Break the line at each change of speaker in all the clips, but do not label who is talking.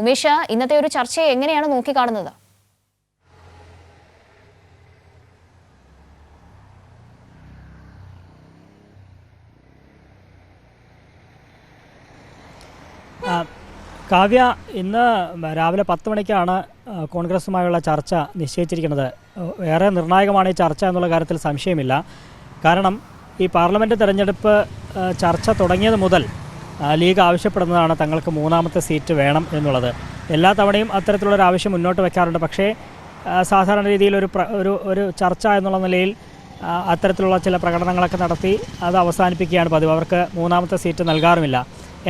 ഉമേഷ് ഇന്നത്തെ ഒരു ചർച്ചയെ എങ്ങനെയാണ് നോക്കിക്കാണുന്നത്?
കാവ്യ ഇന്ന് രാവിലെ പത്ത് മണിക്കാണ് കോൺഗ്രസുമായുള്ള ചർച്ച നിശ്ചയിച്ചിരിക്കുന്നത്. ഏറെ നിർണായകമാണ് ഈ ചർച്ച എന്നുള്ള കാര്യത്തിൽ സംശയമില്ല. കാരണം ഈ പാർലമെന്റ് തെരഞ്ഞെടുപ്പ് ചർച്ച തുടങ്ങിയത് മുതൽ ലീഗ് ആവശ്യപ്പെടുന്നതാണ് തങ്ങൾക്ക് മൂന്നാമത്തെ സീറ്റ് വേണം എന്നുള്ളത്. എല്ലാ തവണയും അത്തരത്തിലുള്ളൊരു ആവശ്യം മുന്നോട്ട് വയ്ക്കാറുണ്ട് പക്ഷേ സാധാരണ രീതിയിൽ ഒരു ഒരു ഒരു ചർച്ച എന്നുള്ള നിലയിൽ അത്തരത്തിലുള്ള ചില പ്രകടനങ്ങളൊക്കെ നടത്തി അത് അവസാനിപ്പിക്കുകയാണ് പതിവ്. അവർക്ക് മൂന്നാമത്തെ സീറ്റ് നൽകാറുമില്ല.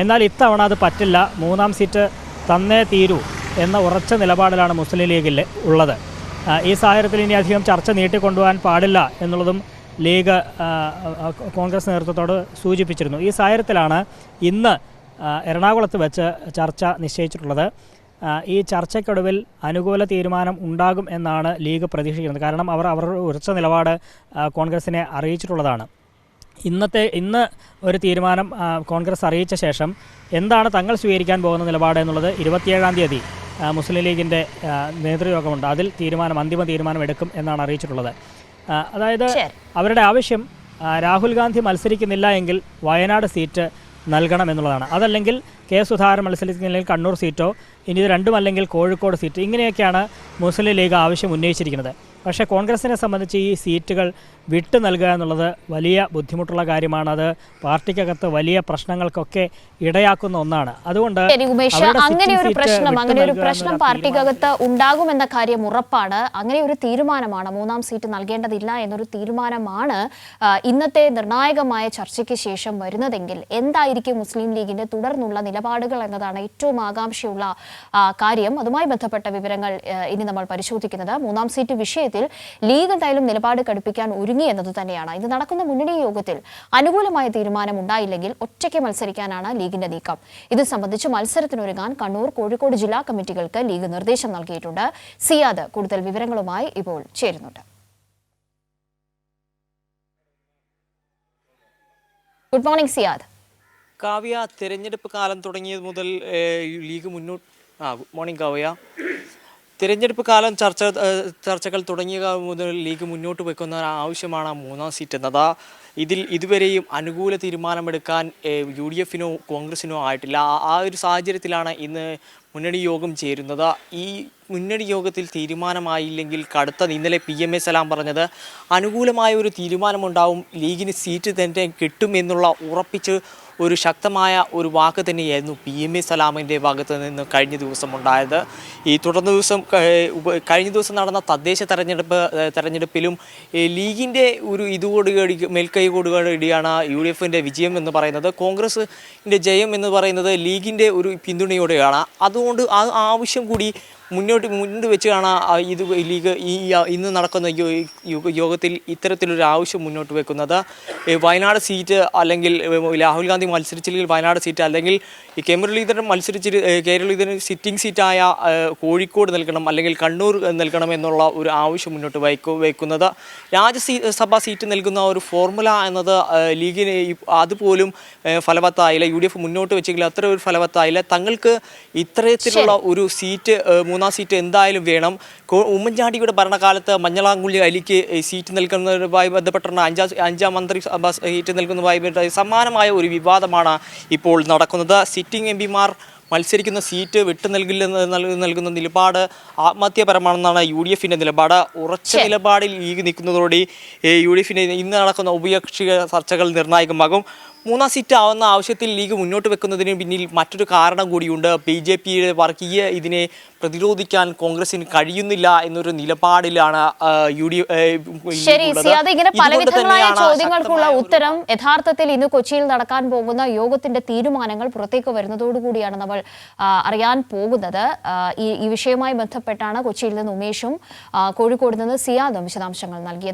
എന്നാൽ ഇത്തവണ അത് പറ്റില്ല. മൂന്നാം സീറ്റ് തന്നേ തീരൂ എന്ന ഉറച്ച നിലപാടിലാണ് മുസ്ലിം ലീഗിൽ ഉള്ളത്. ഈ സാഹചര്യത്തിൽ ഇനി അധികം ചർച്ച നീട്ടിക്കൊണ്ടുപോകാൻ പാടില്ല എന്നുള്ളതും ലീഗ് കോൺഗ്രസ് നേതൃത്വത്തോട് സൂചിപ്പിച്ചിരുന്നു. ഈ സാഹചര്യത്തിലാണ് ഇന്ന് എറണാകുളത്ത് വെച്ച് ചർച്ച നിശ്ചയിച്ചിട്ടുള്ളത്. ഈ ചർച്ചയ്ക്കൊടുവിൽ അനുകൂല തീരുമാനം ഉണ്ടാകും എന്നാണ് ലീഗ് പ്രതീക്ഷിക്കുന്നത്. കാരണം അവർ അവരുടെ ഉറച്ച നിലപാട് കോൺഗ്രസിനെ അറിയിച്ചിട്ടുള്ളതാണ്. ഇന്നത്തെ ഇന്ന് ഒരു തീരുമാനം കോൺഗ്രസ് അറിയിച്ച ശേഷം എന്താണ് തങ്ങൾ സ്വീകരിക്കാൻ പോകുന്ന നിലപാട് എന്നുള്ളത് ഇരുപത്തിയേഴാം തീയതി മുസ്ലിം ലീഗിന്റെ നേതൃയോഗമുണ്ട്. അതിൽ തീരുമാനം അന്തിമ തീരുമാനം എടുക്കും എന്നാണ് അറിയിച്ചിട്ടുള്ളത്. അതായത് അവരുടെ ആവശ്യം രാഹുൽ ഗാന്ധി മത്സരിക്കുന്നില്ല എങ്കിൽ വയനാട് സീറ്റ് നൽകണം എന്നുള്ളതാണ്. അതല്ലെങ്കിൽ കെ സുധാകരൻ മത്സരിക്കുന്നില്ലെങ്കിൽ കണ്ണൂർ സീറ്റോ ഇനി ഇത് രണ്ടുമല്ലെങ്കിൽ കോഴിക്കോട് സീറ്റ് ഇങ്ങനെയൊക്കെയാണ് മുസ്ലിം ലീഗ് ആവശ്യം ഉന്നയിച്ചിരിക്കുന്നത്. പക്ഷേ കോൺഗ്രസിനെ സംബന്ധിച്ച് ഈ സീറ്റുകൾ വിട്ടു നൽകുക എന്നുള്ളത് വലിയ ബുദ്ധിമുട്ടുള്ള കാര്യമാണ്. അത് പാർട്ടിക്കകത്ത് വലിയ പ്രശ്നങ്ങൾക്കൊക്കെ ഇടയാക്കുന്ന ഒന്നാണ്. അതുകൊണ്ട്
അങ്ങനെ ഒരു പ്രശ്നം അങ്ങനെ ഒരു പ്രശ്നം പാർട്ടിക്കകത്ത് ഉണ്ടാകുമെന്ന കാര്യം ഉറപ്പാണ്. അങ്ങനെ ഒരു തീരുമാനമാണ് മൂന്നാം സീറ്റ് നൽകേണ്ടതില്ല എന്നൊരു തീരുമാനമാണ് ഇന്നത്തെ നിർണായകമായ ചർച്ചയ്ക്ക് ശേഷം വരുന്നതെങ്കിൽ എന്തായിരിക്കും മുസ്ലിം ലീഗിന്റെ തുടർന്നുള്ള നിലപാടുകൾ എന്നതാണ് ഏറ്റവും ആകാംക്ഷയുള്ള കാര്യം. അതുമായി ബന്ധപ്പെട്ട വിവരങ്ങൾ ഇനി നമ്മൾ പരിശോധിക്കുന്നത്. മൂന്നാം സീറ്റ് വിഷയത്തിൽ ലീഗ് എന്തായാലും നിലപാട് കടുപ്പിക്കാൻ ഒരുങ്ങി എന്നത് തന്നെയാണ്. ഇത് നടക്കുന്ന മുന്നണി യോഗത്തിൽ അനുകൂലമായ തീരുമാനം ഉണ്ടായില്ലെങ്കിൽ ഒറ്റയ്ക്ക് മത്സരിക്കാനാണ് ലീഗിന്റെ നീക്കം. ഇത് സംബന്ധിച്ച് മത്സരത്തിനൊരുങ്ങാൻ കണ്ണൂർ കോഴിക്കോട് ജില്ലാ കമ്മിറ്റികൾക്ക് ലീഗ് നിർദ്ദേശം നൽകിയിട്ടുണ്ട്. സിയാദ് കൂടുതൽ വിവരങ്ങളുമായി ഇപ്പോൾ ചേരുന്നുണ്ട്. Good morning Siyad.
കാവ്യ തിരഞ്ഞെടുപ്പ് കാലം തുടങ്ങിയത് മുതൽ ലീഗ് മുന്നോട്ട് ആ ഗുഡ് മോർണിംഗ് കാവ്യ. തിരഞ്ഞെടുപ്പ് കാലം ചർച്ച ചർച്ചകൾ തുടങ്ങിയ മുതൽ ലീഗ് മുന്നോട്ട് വെക്കുന്ന ഒരു ആവശ്യമാണ് ആ മൂന്നാം സീറ്റ് എന്നത്. ഇതിൽ ഇതുവരെയും അനുകൂല തീരുമാനമെടുക്കാൻ യു ഡി എഫിനോ കോൺഗ്രസിനോ ആയിട്ടില്ല. ആ ഒരു സാഹചര്യത്തിലാണ് ഇന്ന് മുന്നണി യോഗം ചേരുന്നത്. ഈ മുന്നണി യോഗത്തിൽ തീരുമാനമായില്ലെങ്കിൽ കടുത്ത ഇന്നലെ പി എം എ സലാം പറഞ്ഞത് അനുകൂലമായ ഒരു തീരുമാനമുണ്ടാവും ലീഗിന് സീറ്റ് തന്നെ കിട്ടുമെന്നുള്ള ഉറപ്പിച്ച് ഒരു ശക്തമായ ഒരു വാക്ക് തന്നെയായിരുന്നു പി എം എ സലാമിന്റെ ഭാഗത്ത് നിന്ന് കഴിഞ്ഞ ദിവസം ഉണ്ടായത്. ഈ തുടർന്ന ദിവസം കഴിഞ്ഞ ദിവസം നടന്ന തദ്ദേശ തെരഞ്ഞെടുപ്പ് തെരഞ്ഞെടുപ്പിലും ലീഗിന്റെ ഒരു ഇതുകൂടി മേൽക്കൈകൂടുകൂടിയാണ് യു ഡി എഫിന്റെ വിജയം എന്ന് പറയുന്നത്. കോൺഗ്രസിന്റെ ജയം എന്ന് പറയുന്നത് ലീഗിന്റെ ഒരു പിന്തുണയോടെയാണ്. അതുകൊണ്ട് ആ ആവശ്യം കൂടി മുന്നോട്ട് മുന്നോട്ട് വെച്ച് കാണാൻ ഇത് ലീഗ് ഈ ഇന്ന് നടക്കുന്ന യോഗത്തിൽ ഇത്തരത്തിലൊരു ആവശ്യം മുന്നോട്ട് വെക്കുന്നത്. വയനാട് സീറ്റ് അല്ലെങ്കിൽ രാഹുൽ ഗാന്ധി മത്സരിച്ചില്ലെങ്കിൽ വയനാട് സീറ്റ് അല്ലെങ്കിൽ ഈ കെ മുരളീധരൻ മത്സരിച്ച് കെ മുരളീധരൻ സിറ്റിംഗ് സീറ്റായ കോഴിക്കോട് നൽകണം അല്ലെങ്കിൽ കണ്ണൂർ നൽകണം എന്നുള്ള ഒരു ആവശ്യം മുന്നോട്ട് വയ്ക്കു വയ്ക്കുന്നത് രാജ്യസഭാ സീറ്റ് നൽകുന്ന ഒരു ഫോർമുല എന്നത് ലീഗിന് അതുപോലും ഫലവത്തായില്ല. യു ഡി എഫ് മുന്നോട്ട് വെച്ചെങ്കിൽ അത്ര ഒരു ഫലവത്തായില്ല. തങ്ങൾക്ക് ഇത്തരത്തിലുള്ള ഒരു സീറ്റ് മൂന്നാം സീറ്റ് എന്തായാലും വേണം. ഉമ്മൻചാണ്ടിയുടെ ഭരണകാലത്ത് മഞ്ഞളാങ്കുഴി അലിക്ക് സീറ്റ് നൽകുന്നതുമായി ബന്ധപ്പെട്ടുള്ള അഞ്ചാം അഞ്ചാം മന്ത്രി സീറ്റ് നൽകുന്നതുമായി ബന്ധപ്പെട്ട സമാനമായ ഒരു വിവാദമാണ് ഇപ്പോൾ നടക്കുന്നത്. സിറ്റിംഗ് എം പിമാർ മത്സരിക്കുന്ന സീറ്റ് വിട്ടു നൽകില്ലെന്ന് നൽകുന്ന നിലപാട് ആത്മഹത്യാപരമാണെന്നാണ് യു ഡി എഫിന്റെ നിലപാട്. ഉറച്ച നിലപാടിൽ ഈ നിൽക്കുന്നതോടെ യു ഡി എഫിന്റെ ഇന്ന് നടക്കുന്ന ഉഭയകക്ഷി ചർച്ചകൾ നിർണായകമാകും. മൂന്നാം സീറ്റ് ആവുന്ന ആവശ്യത്തിൽ ലീഗ് മുന്നോട്ട് വെക്കുന്നതിന് പിന്നിൽ മറ്റൊരു കാരണം കൂടിയുണ്ട്. ബി ജെ പിയുടെ വർഗീയ ഇതിനെ പ്രതിരോധിക്കാൻ കോൺഗ്രസിന് കഴിയുന്നില്ല എന്നൊരു നിലപാടിലാണ് യു ഡി
ശരി സിയാദ് ഇങ്ങനെ പലവിധങ്ങളായ ചോദ്യങ്ങൾക്കുള്ള ഉത്തരം. യഥാർത്ഥത്തിൽ ഇന്ന് കൊച്ചിയിൽ നടക്കാൻ പോകുന്ന യോഗത്തിന്റെ തീരുമാനങ്ങൾ പുറത്തേക്ക് വരുന്നതോടുകൂടിയാണ് നമ്മൾ അറിയാൻ പോകുന്നത്. ഈ വിഷയവുമായി ബന്ധപ്പെട്ടാണ് കൊച്ചിയിൽ നിന്ന് ഉമേഷും കോഴിക്കോട് നിന്ന് സിയാദും വിശദാംശങ്ങൾ നൽകിയത്.